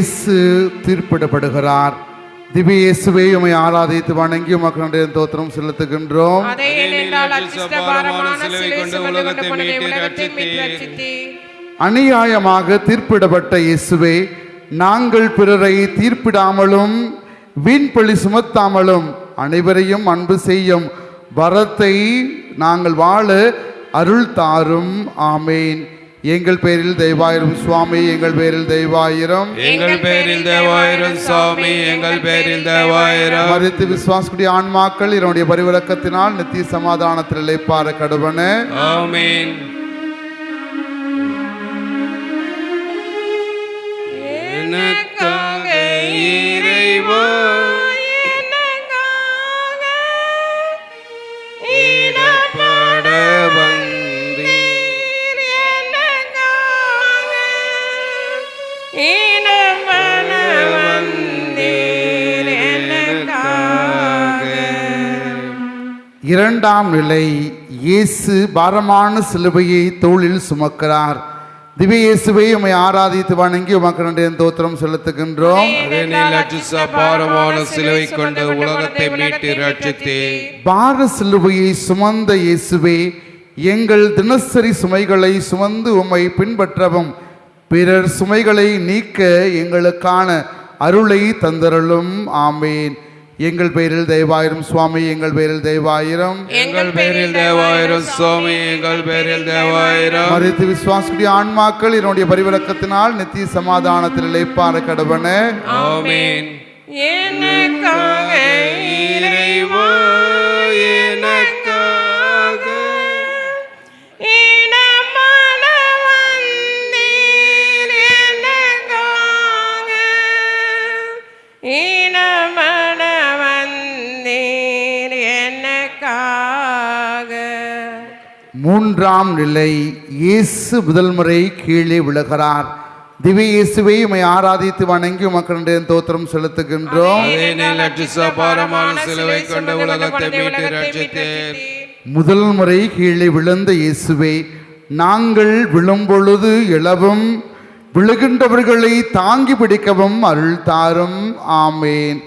இயேசு தீர்ப்பிடப்படுகிறார். திவ்ய இயேசுவை உமை ஆராதித்து வணங்கி உமக்கு தோத்திரம் செலுத்துகின்றோம். அநியாயமாக தீர்ப்பிடப்பட்ட இயேசுவே நாங்கள் பிறரை தீர்ப்பிடாமலும் வீண்பழி சுமத்தாமலும் அனைவரையும் அன்பு செய்யும் வரத்தை நாங்கள் வாழ அருள் தாரும். ஆமேன். எங்கள் பேரில் தெய்வாயிரம் சுவாமி எங்கள் பேரில் தெய்வாயிரம். எங்கள் பேரில் தேவாயிரம் சாமி எங்கள் பேரில் தேவாயிரம் மறித்து விசுவாசக்கூடிய ஆன்மாக்கள் இதனுடைய பரிவிலக்கத்தினால் நித்திய சமாதானத்தில் இழைப்பார கடுவன ஆமீன். எனக்காக இறைவா இரண்டாம் நிலை இயேசு பாரமான சிலுவையை தோளில் சுமக்கிறார். திவ்ய இயேசுவை உம்மை ஆராதித்து வணங்கி உமக்கு நன்றிய தோத்திரம் செலுத்துகின்றோம். பாரமான சிலுவை கொண்டு உலகத்தை மீட்டு ரட்சித்தேன் பார சிலுவையை சுமந்த இயேசுவே எங்கள் தினசரி சுமைகளை சுமந்து உம்மை பின்பற்றவும். பிறர் சுமைகளை நீக்க எங்களுக்கான அருளை தந்தருளும். ஆமேன். எங்கள் பேரில் தெய்வாயிரம் சுவாமி எங்கள் பேரில் தெய்வாயிரம். எங்கள் பேரில் தேவாயிரம் சுவாமி எங்கள் பேரில் தேவாயிரம் மறித்து விசுவாசக்கூடிய ஆன்மாக்கள் என்னுடைய பரிவிலக்கத்தினால் நித்திய சமாதானத்தில் இழைப்பார கடவன ஆமீன். எனக்காக இறைவா மூன்றாம் நிலை இயேசு முதல் முறை கீழே விழுகிறார். திவ்ய இயேசுவை உம்மை ஆராதித்து வணங்கி உமக்கு நன்றிய தோத்திரம் செலுத்துகின்றோம். சிலுவை கொண்டு உலகத்தை முதல் முறை கீழே விழுந்த இயேசுவே நாங்கள் விழும்பொழுது இளவும் விழுகின்றவர்களை தாங்கி பிடிக்கவும் அருள் தாரும். ஆமேன்.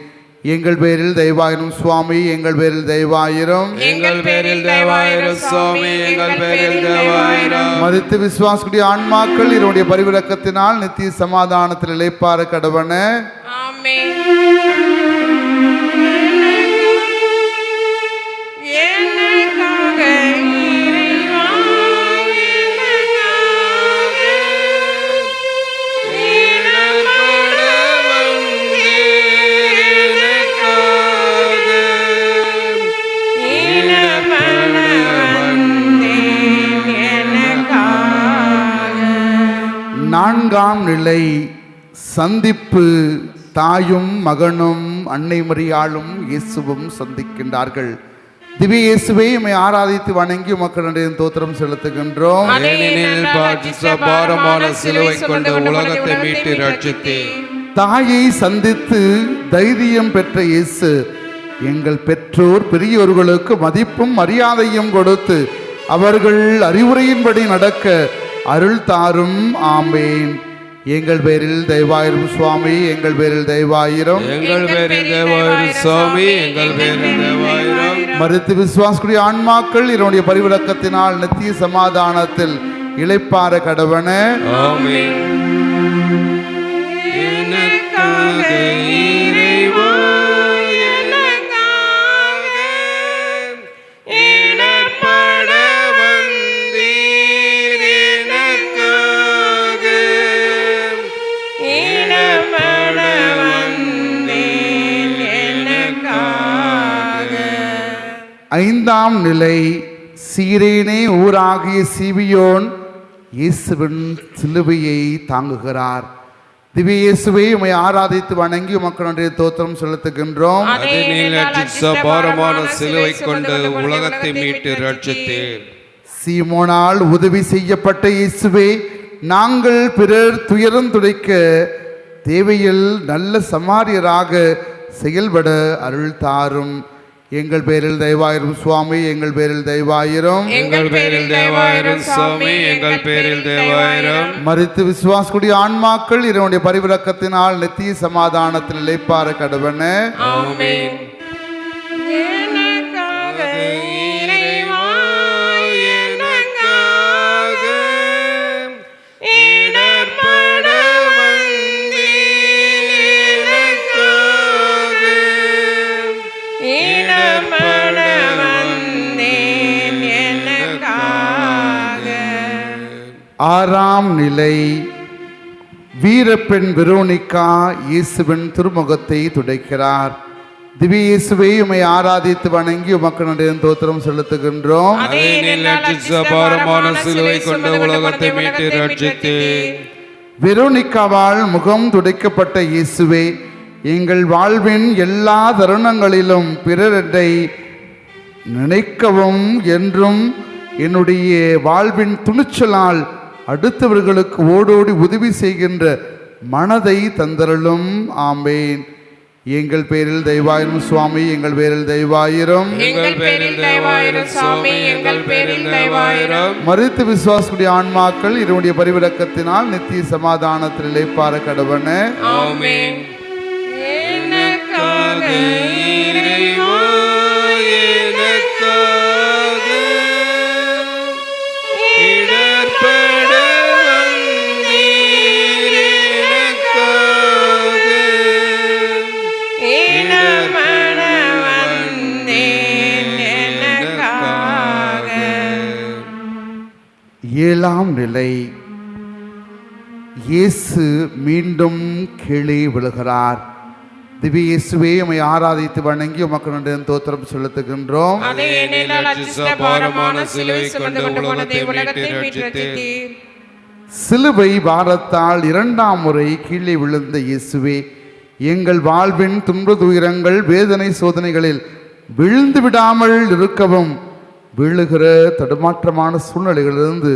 எங்கள் பேரில் தெய்வாயிரம் சுவாமி எங்கள் பேரில் தெய்வாயிரம். எங்கள் பேரில் தேவாயிரம் சுவாமி எங்கள் பேரில் தேவாயிரம் மதித்து விசுவாசக்கூடிய ஆன்மாக்கள் இதனுடைய பரிவிலக்கத்தினால் நித்திய சமாதானத்தில் இழைப்பார கடவன நான்காம் நிலை சந்திப்பு தாயும் மகனும் அன்னை மரியாளும் இயேசுவும் சந்திக்கின்றார்கள். திவ்ய இயேசுவை உம்மை ஆராதித்து வணங்கி உமக்கு நன்றிய தோத்திரம் செலுத்துகின்றோம். சிலுவை கொண்டு உலகத்தை மீட்டு ரட்சித்தேன். தாயை சந்தித்து தைரியம் பெற்ற இயேசு எங்கள் பெற்றோர் பெரியோர்களுக்கு மதிப்பும் மரியாதையும் கொடுத்து அவர்கள் அறிவுரையின்படி நடக்க அருள் தாரும். ஆமேன். எங்கள் பேரில் தெய்வாயிரம் சுவாமி எங்கள் பேரில் தெய்வாயிரம். எங்கள் பேரில் தேவாயிரம் சுவாமி எங்கள் பேரில் தேவாயிரம் மறுத்து விசுவாசக்கூடிய ஆன்மாக்கள் இதனுடைய பரிவிலக்கத்தினால் நித்திய சமாதானத்தில் இளைப்பார கடவன. ஆமென். ஐந்தாம் நிலை சீரேனே ஊராகிய சிவியோன் இயேசுவின் சிலுவையை தாங்குகிறார். திவ்ய இயேசுவை உம்மை ஆராதித்து வணங்கி உமக்கு நன்றிய தோத்திரம் செலுத்துகின்றோம். பாரமான சிலுவை கொண்டு உலகத்தை மீட்டு ரட்சித்தேன் சீமோனால் உதவி செய்யப்பட்ட இயேசுவே நாங்கள் பிறர் துயரம் துடைக்க தேவையில் நல்ல சமாரியராக செயல்பட அருள் தாரும். எங்கள் பேரில் தயவாயிரும் சுவாமி எங்கள் பேரில் தயவாயிரும். எங்கள் பேரில் தேவாயிரம் சுவாமி எங்கள் பேரில் தேவாயிரம் மறித்து விசுவாசக்கூடிய ஆன்மாக்கள் இதனுடைய பரிவிறக்கத்தினால் நித்திய சமாதானத்தில் இழைப்பார கடவன ஆமென். ஆறாம் நிலை. வீரப்பெண் வெரோனிகா இயேசுவின் திருமுகத்தை துடைக்கிறார். திவ்ய இயேசுவை உமை ஆராதித்து வணங்கி உமக்கு நன்றிய தோத்திரம் செலுத்துகின்றோம். கொண்டு உலகத்தை மீட்டு ரட்சித்தேன் வெரோனிக்காவால் முகம் துடைக்கப்பட்ட இயேசுவே எங்கள் வாழ்வின் எல்லா தருணங்களிலும் பிறரை நினைக்கவும் என்றும் என்னுடைய வாழ்வின் துணிச்சலால் அடுத்தவர்களுக்கு ஓடோடி உதவி செய்கின்ற மனதை தந்தருளும். ஆம்பேன் எங்கள் பேரில் தெய்வாயிரும் சுவாமி எங்கள் பேரில் தெய்வாயிரும். எங்கள் பேரில் தேவாயிரம் சுவாமி எங்கள் பேரில் தேவாயிரம் மறுத்து விசுவாசக்கூடிய ஆன்மாக்கள் இதனுடைய பரிவிலக்கத்தினால் நித்திய சமாதானத்தில் இழைப்பார கடவன ஆமென். எனக்காக இறைவா எனக்காக ஏழாம் நிலை. இயேசு மீண்டும் கீழே விழுகிறார். திவ்ய இயேசுவே உம்மை ஆராதித்து வணங்கி உமக்கு நன்றி தோத்திரம் செலுத்துகின்றோம். சிலுவை பாரத்தால் இரண்டாம் முறை கீழே விழுந்த இயேசுவே எங்கள் வாழ்வின் துன்ப துயரங்கள் வேதனை சோதனைகளில் விழுந்து விடாமல் இருக்கவும் விழுகிற தடுமாற்றமான சூழ்நிலைகளிலிருந்து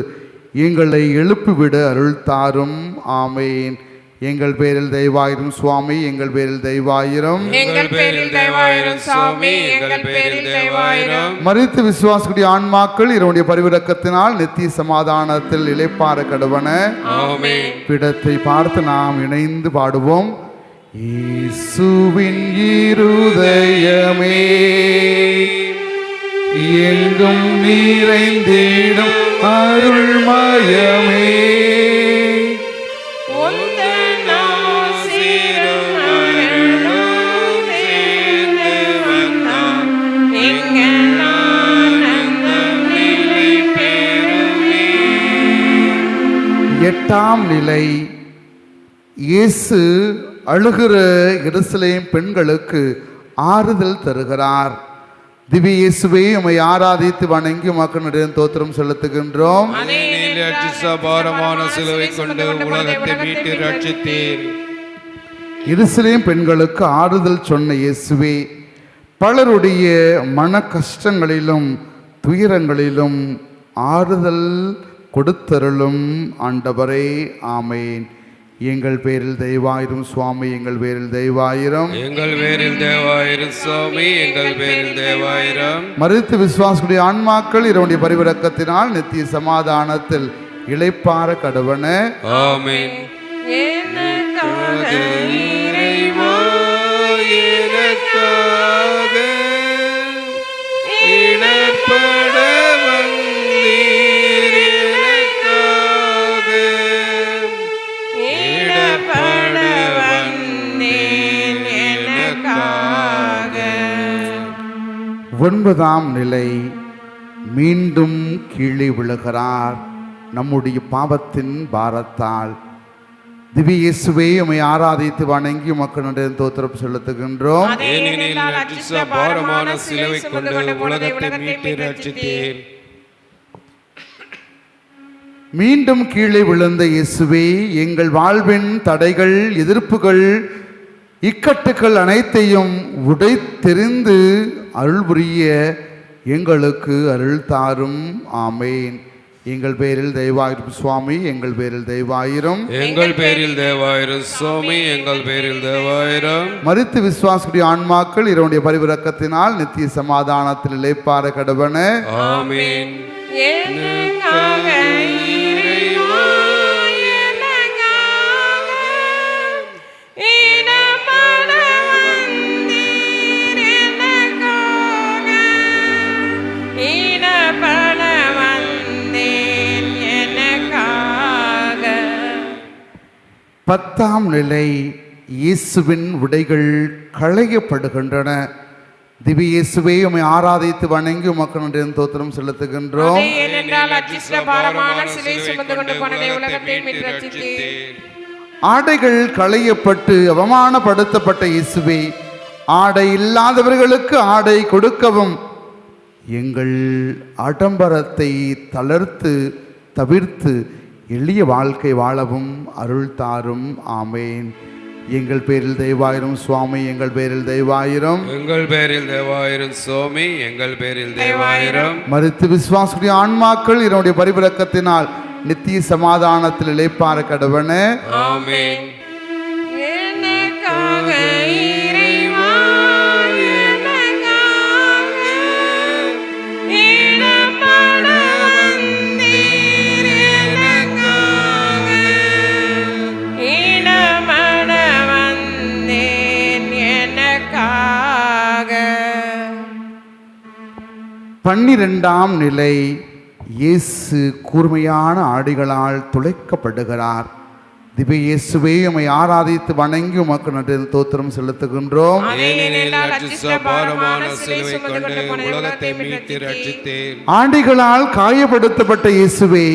எங்களை எழுப்பிவிட அருள் தாரும் ஆமேன். எங்கள் பேரில் தெய்வாயிரும் சுவாமி எங்கள் பேரில் தெய்வாயிரும். எங்கள் பேரில் தேவாயிரம் சுவாமி எங்கள் பேரில் தேவாயிரம் மறித்து விசுவாசக்கூடிய ஆன்மாக்கள் இதனுடைய பரிவிறக்கத்தினால் நித்திய சமாதானத்தில் இளைப்பாற கடவன. பிடத்தை பார்த்து நாம் இணைந்து பாடுவோம். இயேசுவின் இருதயமே. எங்கும் நிறைந்திடும் அருள்மயமே. எட்டாம் நிலை இயேசு அழுகிற எருசலேம் பெண்களுக்கு ஆறுதல் தருகிறார் திவ்ய இயேசுவை உம்மை ஆராதித்து வணங்கி உமக்கு நடுவே தோத்திரம் செலுத்துகின்றோம். பாரமான சிலுவை கொண்டு உலகத்தை மீட்டு எருசலேம் பெண்களுக்கு ஆறுதல் சொன்ன இயேசுவே பலருடைய மன கஷ்டங்களிலும் துயரங்களிலும் ஆறுதல் கொடுத்தருளும் ஆண்டவரே ஆமேன். எங்கள் பேரில் தெய்வாயிரும் சுவாமி எங்கள் பேரில் தெய்வாயிரம். எங்கள் பேரில் தேவாயிரம் சுவாமி எங்கள் பேரில் தேவாயிரம் மறுத்து விசுவாசக்கூடிய ஆன்மாக்கள் இதனுடைய பரிவிறக்கத்தினால் நித்திய சமாதானத்தில் இளைப்பார கடவன. ஆமென். எனக்காக ஒன்பதாம் நிலை. மீண்டும் கீழே விழுகிறார் நம்முடைய பாவத்தின் பாரத்தால். திவ்ய இயேசுவே உம்மை ஆராதித்து வணங்கி உமக்கு நன்றி தோத்திரம் செலுத்துகின்றோம். பாரமான சிலுவை கொண்டு உலகத்தை மீட்டு ரட்சித்தேன் மீண்டும் கீழே விழுந்த இயேசுவே எங்கள் வாழ்வின் தடைகள் எதிர்ப்புகள் இக்கட்டுகள் அனைத்தையும் உடைத்தெறிந்து அருள் புரிய எங்களுக்கு அருள் தாரும். ஆமேன். எங்கள் பேரில் தெய்வாயிரும் சுவாமி எங்கள் பேரில் தெய்வாயிரும் எங்கள் பேரில் தேவாயிரம் சுவாமி எங்கள் பேரில் தேவாயிரம். மரித்து விசுவாசக்கூடிய ஆன்மாக்கள் இவருடைய பரிவிறக்கத்தினால் நித்திய சமாதானத்தில் இளைப்பாற கடவன ஆமீன். பத்தாம் நிலை இயேசுவின் விடைகள் களையப்படுகின்றன. திவ்ய இயேசுவே உம்மை ஆராதித்து வணங்கி உமக்கு நன்றி தோத்திரம் செலுத்துகின்றோம். ஆடைகள் களையப்பட்டு அவமானப்படுத்தப்பட்ட இயேசுவே ஆடை இல்லாதவர்களுக்கு ஆடை கொடுக்கவும் எங்கள் ஆடம்பரத்தை தளர்த்து தவிர்த்து எளிய வாழ்க்கை வாழவும் அருள் தாரும். ஆமேன். எங்கள் பேரில் தெய்வாயிரும் சுவாமி எங்கள் பேரில் தெய்வாயிரும் எங்கள் பேரில் தேவாயிரம் சுவாமி எங்கள் பேரில் தேவாயிரம். மறுத்து விசுவாசுடைய ஆன்மாக்கள் இதனுடைய பரிவிறக்கத்தினால் நித்திய சமாதானத்தில் இளைப்பாற கடவன ஆமீன். பன்னிரெண்டாம் நிலை இயேசு கூர்மையான ஆடைகளால் துளைக்கப்படுகிறார். திவ்ய இயேசுவே உம்மை ஆராதித்து வணங்கி உமக்கு நன்றி தோத்திரம் செலுத்துகின்றோம். ஆடைகளால் காயப்படுத்தப்பட்ட இயேசுவே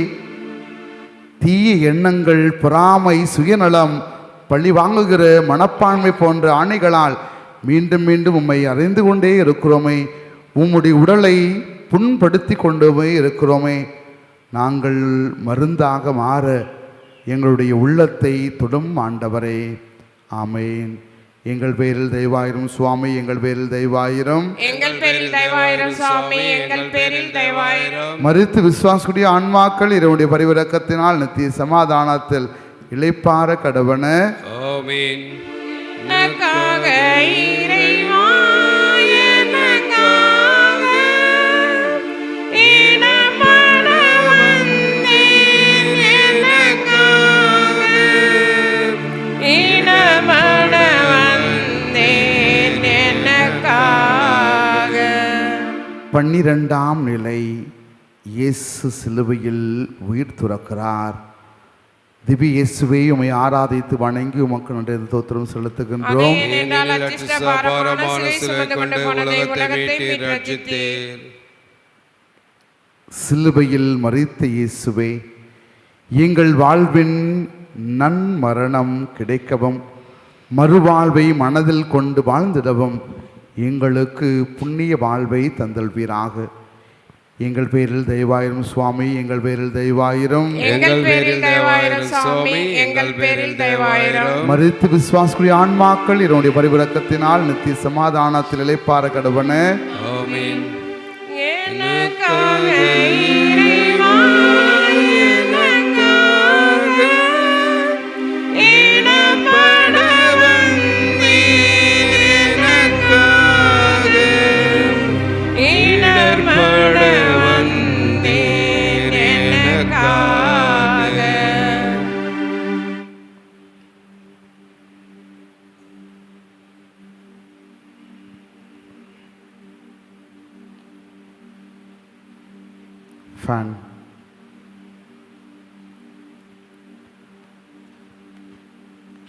தீய எண்ணங்கள் பொறாமை சுயநலம் பழி வாங்குகிற மனப்பான்மை போன்ற ஆணைகளால் மீண்டும் மீண்டும் உம்மை அறிந்து கொண்டே இருக்கிறோமே. உம்முடைய உடலை புண்படுத்தி கொண்டுமே இருக்கிறோமே. நாங்கள் மருந்தாக மாற எங்களுடைய உள்ளத்தை தொடும் ஆண்டவரே. ஆமேன். எங்கள் பேரில் தெய்வாயிரும் சுவாமி எங்கள் பேரில் தெய்வாயிரும். எங்கள் பேரில் தயவாயிரம் சுவாமி எங்கள் பேரில் தயவாயிரம். மறித்து விசுவாசக்கூடிய ஆன்மாக்கள் இதனுடைய பரிவிறக்கத்தினால் நித்திய சமாதானத்தில் இளைப்பாற கடவன. பன்னிரெண்டாம் நிலை. இயேசு சிலுவையில் உயிர் துறக்கிறார். திவ்ய இயேசுவை உமை ஆராதித்து வணங்கி உமக்கு நன்றி தோத்திரம் செலுத்துகின்றோம். சிலுவையில் மறித்த இயேசுவே எங்கள் வாழ்வின் நன்மரணம் கிடைக்கவும் மறுவாழ்வை மனதில் கொண்டு வாழ்ந்திடவும். எங்களுக்கு புண்ணிய வாழ்வை தந்தல்வீராக. எங்கள் பேரில் தெய்வாயிரும் சுவாமி எங்கள் பேரில் தெய்வாயிரும். எங்கள் பேரில் தயவாயிரம் சுவாமி எங்கள் பேரில் தயவாயிரம். மறித்து விசுவாசக்குரிய ஆன்மாக்கள் இதனுடைய பரிவிறக்கத்தினால் நித்திய சமாதானத்தில் இளைப்பாற கடவன ஆமீன். எனக்காக ஃபேன்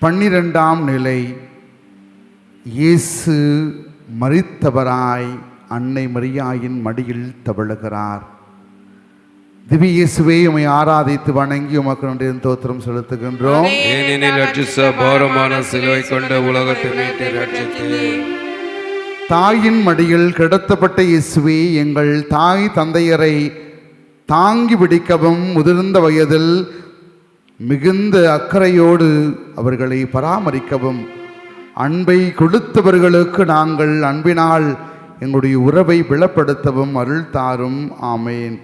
பன்னிரெண்டாம் நிலை இயேசு மரித்தவராய் அன்னை மரியாயின் மடியில் தவழுகிறார். திவ்ய இயேசுவே உமை ஆராதித்து வணங்கி உமக்கு நன்றி தோத்திரம் செலுத்துகின்றோம். ஏனெனில் அச்சிஷ்ட பாரமான சிலுவை கொண்டு உலகத்தை மீட்டு தாயின் மடியில் கிடத்தப்பட்ட இயேசுவே எங்கள் தாய் தந்தையரை தாங்கி பிடிக்கவும் முதிர்ந்த வயதில் மிகுந்த அக்கறையோடு அவர்களை பராமரிக்கவும் அன்பை கொடுத்தவர்களுக்கு நாங்கள் அன்பினால் எங்களுடைய உறவை பிளப்படுத்தவும் அருள் தாரும். ஆமேன்.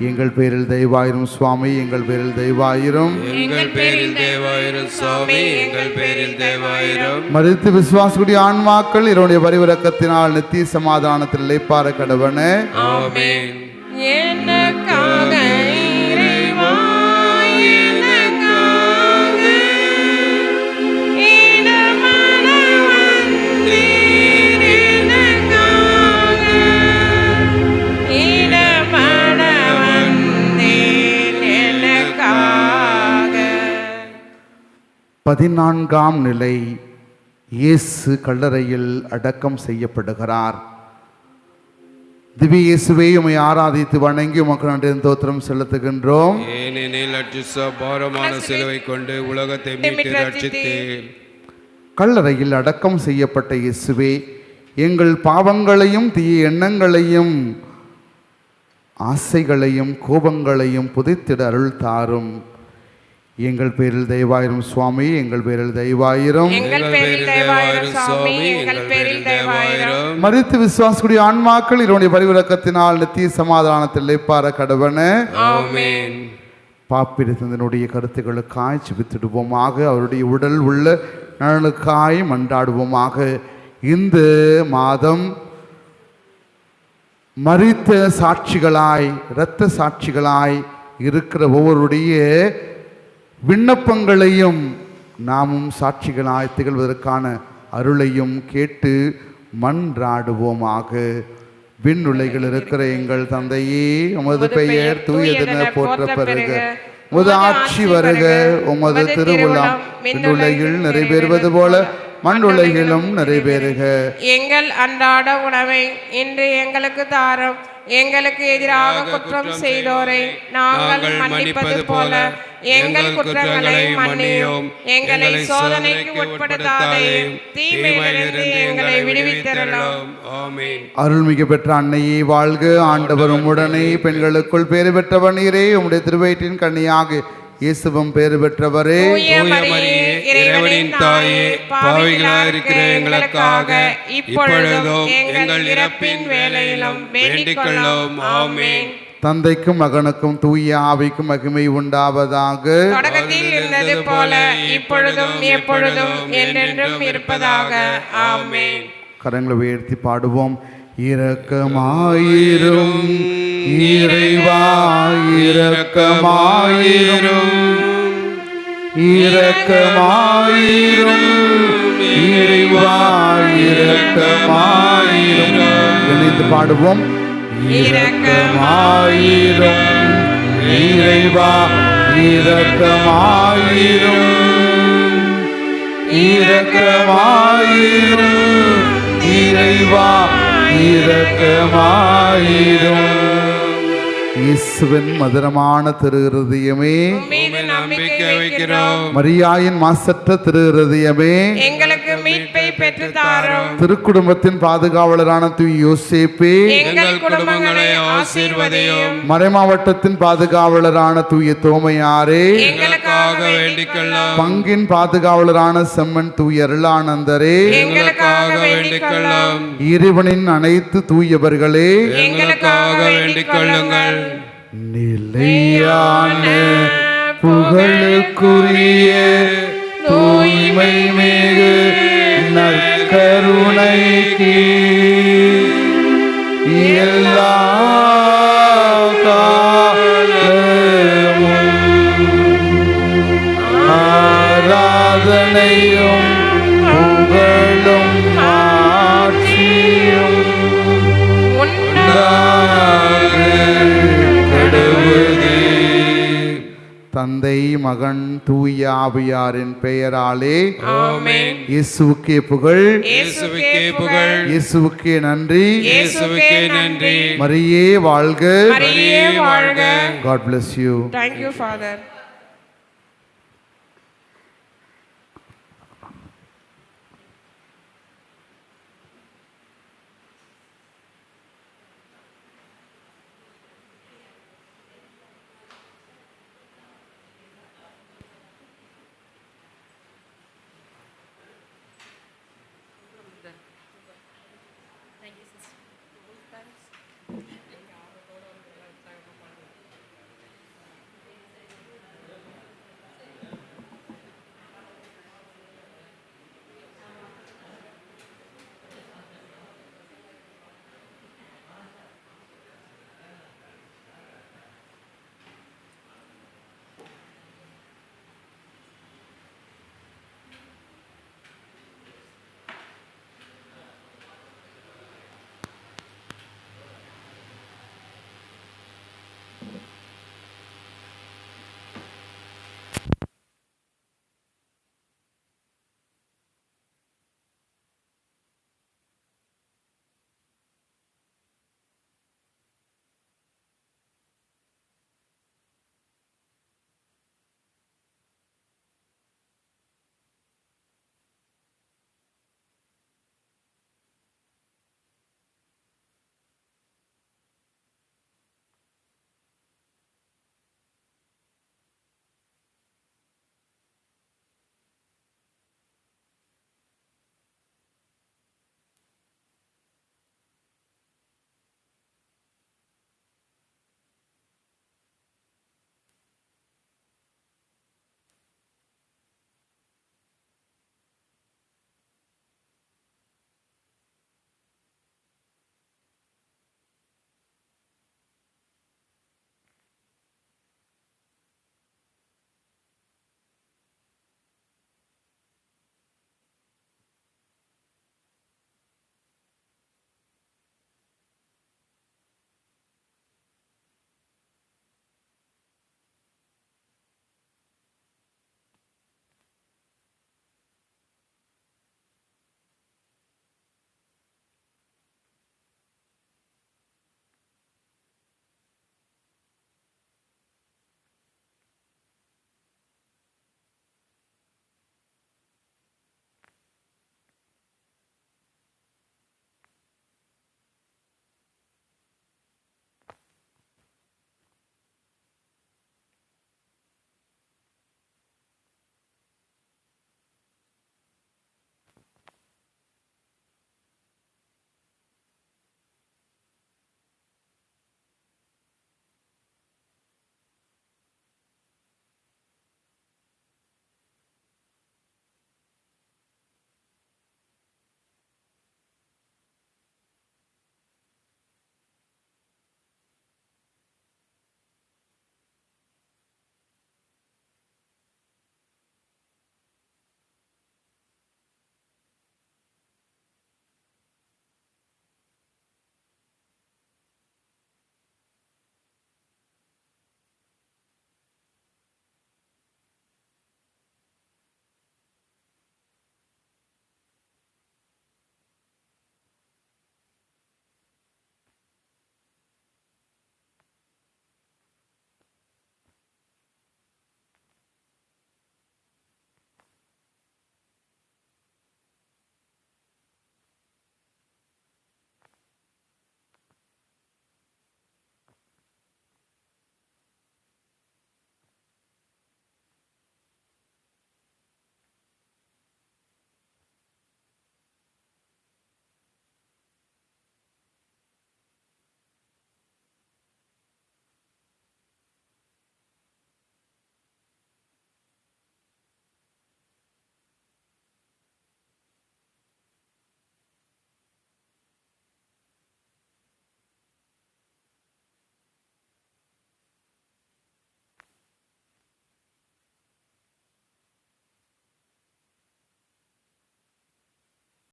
எங்கள் பேரில் தெய்வாயிரும் சுவாமி எங்கள் பேரில் தெய்வாயிரும். எங்கள் பேரில் தேவாயிரம் சுவாமி எங்கள் பேரில் தேவாயிரம் மறித்து விசுவாசக்கூடிய ஆன்மாக்கள் இவருடைய பரிவிறக்கத்தினால் நித்திய சமாதானத்தில் இழைப்பார கடவனே ஆமென். பதினான்காம் நிலை இயேசு கல்லறையில் அடக்கம் செய்யப்படுகிறார். திவ்ய இயேசுவை உமை ஆராதித்து வணங்கி உமக்கு நன்றி தோத்திரம் செலுத்துகின்றோம். ஏனெனில் பாரமான சிலுவை கொண்டு உலகத்தை மீட்டு ரட்சித்தேன். கல்லறையில் அடக்கம் செய்யப்பட்ட இயேசுவே எங்கள் பாவங்களையும் தீய எண்ணங்களையும் ஆசைகளையும் கோபங்களையும் புதைத்திட அருள் தாரும். எங்கள் பேரில் தெய்வாயிரும் சுவாமி எங்கள் பேரில் தெய்வாயிரும். எங்கள் பேரில் தேவாயிரம் சுவாமி எங்கள் பேரில் தேவாயிரம் மறித்து விசுவாசக்கூடிய ஆன்மாக்கள் இதனுடைய பரிவிறக்கத்தினால் நித்திய சமாதானத்தில் இழைப்பார கடவன ஆமென். பாப்பிரத்தினுடைய கருத்துக்களுக்காய் செபித்திடுவோமாக அவருடைய உடல் உள்ள நலனுக்காய் மன்றாடுவோமாக. இந்த மாதம் மறித்த சாட்சிகளாய் இரத்த சாட்சிகளாய் இருக்கிற ஒவ்வொருடைய விண்ணப்பங்களையும் நாமும் சாட்சிகளாய் திகழ்வதற்கான அருளையும் கேட்டு மன்றாடுவோமாக. விண்ணுலைகள் இருக்கிற எங்கள் தந்தையே உமது பெயர் தூயதென போற்ற பெறுக உமது ஆட்சி வருக உமது திருவுளம். விண்ணுலகில் நிறைவேறுவது போல மண்ணுலகிலும் நிறைவேறுக. எங்கள் அன்றாட உணவை இன்று எங்களுக்கு தாரும். எங்களுக்கு எதிராக குற்றம் செய்தோரை நாங்கள் மன்னிப்பது போல. எங்கள் குற்றங்களை மன்னியும். எங்களை சோதனைக்கு உட்படுத்தாதையும் தீமையிலிருந்து எங்களை விடுவித்தரலாம் ஆமென். அருள்மிகு பெற்ற அன்னையே வாழ்க. ஆண்டவரும் உடனே பெண்களுக்குள் பேறு பெற்றவர் நீரே. உம்முடைய திருவயிற்றின் கன்னியாக இயேசுவும் பேறு பெற்றவரே. இறைவனின் தாயே பாவிகளாக இருக்கிற எங்களுக்காக இப்பொழுதும் எங்கள் இறப்பின் வேளையிலும் வேண்டிக் கொள்ளும் ஆமென். தந்தைக்கும் மகனுக்கும் தூய ஆவிக்கும் மகிமை உண்டாவதாக. தொடக்கத்தில் இருந்தது போல இப்பொழுதும் எப்பொழுதும் என்றென்றும் இருப்பதாக. ஆமென். கரங்களை உயர்த்தி பாடுவோம். இரக்கமாயிரும். இறைவாயிரக்கமாயிரும். இரக்கமாயிரும். இறைவாயிரக்கமாயிரும். இறைவா இணைந்து பாடுவோம். இரக்கமாயிரும். இறைவா இரக்கமாயிரும். இரக்கமாயிரும் இறைவா இரக்கமாயிரும் இயேசுவின் மதுரமான திரு இருதயமே. மீது நம்பிக்கை வைக்கிறோம். மரியாயின் மாசற்ற திரு இருதயமே. எங்களுக்கு மீட்பை பெற்று தாரும் திருக்குடும்பத்தின் பாதுகாவலரான தூய் யோசேப்பே. எங்கள் குடும்பங்களை ஆசீர்வதியும். மறைமாவட்டத்தின் பாதுகாவலரான தூய தோமையாரே எங்களுக்காக வேண்டிக் கொள்ளும் பங்கின் பாதுகாவலரான செம்மன் தூய அருளானந்தரே. எங்களுக்காக வேண்டிக் கொள்ளும் இறைவனின் அனைத்து தூயவர்களே. எங்களுக்காக வேண்டிக் கொள்ளுங்கள் நிலையான புகழுக்குரிய தூய்மை மிகு நற்கருணை கீழ் மகன் தூய ஆவியாரின் பெயராலே ஆமென். இயேசுவுக்கே புகழ். புகழ். இயேசுவுக்கே நன்றி. இயேசுவுக்கே நன்றி. மரியே வாழ்க. மரியே வாழ்க. God bless you thank you father